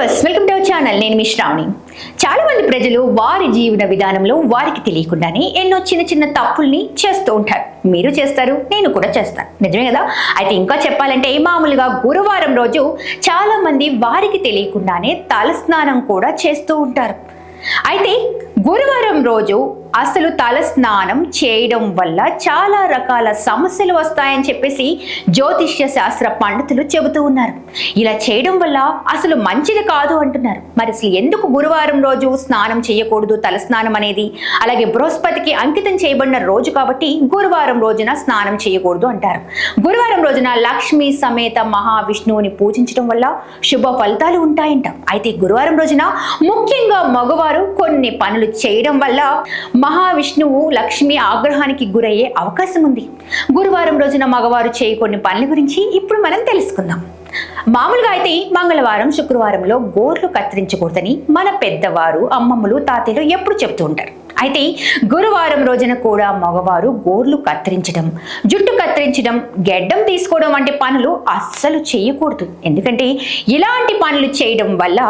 Viewers welcome to our channel నేను మీ శ్రావణి. చాలా మంది ప్రజలు వారి జీవన విధానంలో వారికి తెలియకుండానే ఎన్నో చిన్న చిన్న తప్పుల్ని చేస్తూ ఉంటారు. మీరు చేస్తారు నేను కూడా చేస్తాను. నిజమే కదా? అయితే ఇంకా చెప్పాలంటే మామూలుగా గురువారం రోజు చాలా మంది వారికి తెలియకుండానే తలస్నానం కూడా చేస్తూ ఉంటారు. అయితే గురువారం రోజు అసలు తల స్నానం చేయడం వల్ల చాలా రకాల సమస్యలు వస్తాయని చెప్పేసి జ్యోతిష్య శాస్త్ర పండితులు చెబుతూ ఉన్నారు. ఇలా చేయడం వల్ల అసలు మంచిది కాదు అంటున్నారు. మరి అసలు ఎందుకు గురువారం రోజు స్నానం చేయకూడదు తల స్నానం అనేది? అలాగే బృహస్పతికి అంకితం చేయబడిన రోజు కాబట్టి గురువారం రోజున స్నానం చేయకూడదు అంటారు. గురువారం రోజున లక్ష్మి సమేత మహావిష్ణువుని పూజించడం వల్ల శుభ ఫలితాలు ఉంటాయంట. అయితే గురువారం రోజున ముఖ్యంగా మగవారు కొన్ని పనులు చేయడం వల్ల మహావిష్ణువు లక్ష్మి ఆగ్రహానికి గురయ్యే అవకాశం ఉంది. గురువారం రోజున మగవారు చేయ కొన్ని పనుల గురించి ఇప్పుడు మనం తెలుసుకుందాం. మామూలుగా అయితే మంగళవారం శుక్రవారంలో గోర్లు కత్తిరించకూడదని మన పెద్దవారు అమ్మమ్మలు తాతయ్యలు ఎప్పుడు చెప్తూ ఉంటారు. అయితే గురువారం రోజున కూడా మగవారు గోర్లు కత్తిరించడం జుట్టు కత్తిరించడం గెడ్డం తీసుకోవడం వంటి పనులు అస్సలు చేయకూడదు. ఎందుకంటే ఇలాంటి పనులు చేయడం వల్ల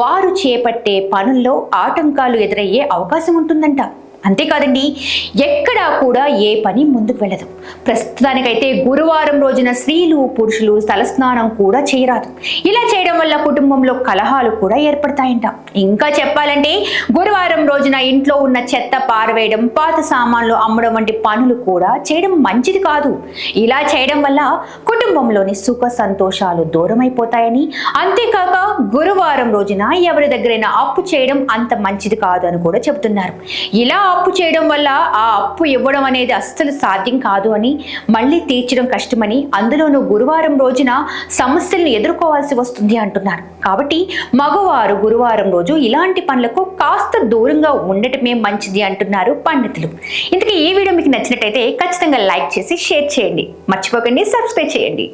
వారు చేపట్టే పనుల్లో ఆటంకాలు ఎదురయ్యే అవకాశం ఉంటుందంట. అంతేకాదండి ఎక్కడా కూడా ఏ పని ముందుకు వెళ్ళదు. ప్రస్తుతానికైతే గురువారం రోజున స్త్రీలు పురుషులు తలస్నానం కూడా చేయరాదు. ఇలా చేయడం వల్ల కుటుంబంలో కలహాలు కూడా ఏర్పడతాయంట. ఇంకా చెప్పాలంటే గురువారం రోజున ఇంట్లో ఉన్న చెత్త పారవేయడం పాత సామాన్లు అమ్మడం వంటి పనులు కూడా చేయడం మంచిది కాదు. ఇలా చేయడం వల్ల కుటుంబంలోని సుఖ సంతోషాలు దూరమైపోతాయని. అంతేకాక గురువారం రోజున ఎవరి దగ్గరైనా అప్పు చేయడం అంత మంచిది కాదు అని కూడా చెబుతున్నారు. ఇలా అప్పు చేయడం వల్ల ఆ అప్పు ఇవ్వడం అనేది అస్సలు సాధ్యం కాదు అని మళ్ళీ తీర్చడం కష్టమని అందులోనూ గురువారం రోజున సమస్యలను ఎదుర్కోవాల్సి వస్తుంది అంటున్నారు. కాబట్టి మగవారు గురువారం రోజు ఇలాంటి పనులకు కాస్త దూరంగా ఉండటమే మంచిది అంటున్నారు పండితులు. ఇంతకీ ఈ వీడియో మీకు నచ్చినట్టయితే ఖచ్చితంగా లైక్ చేసి షేర్ చేయండి. మర్చిపోకండి సబ్స్క్రైబ్ చేయండి.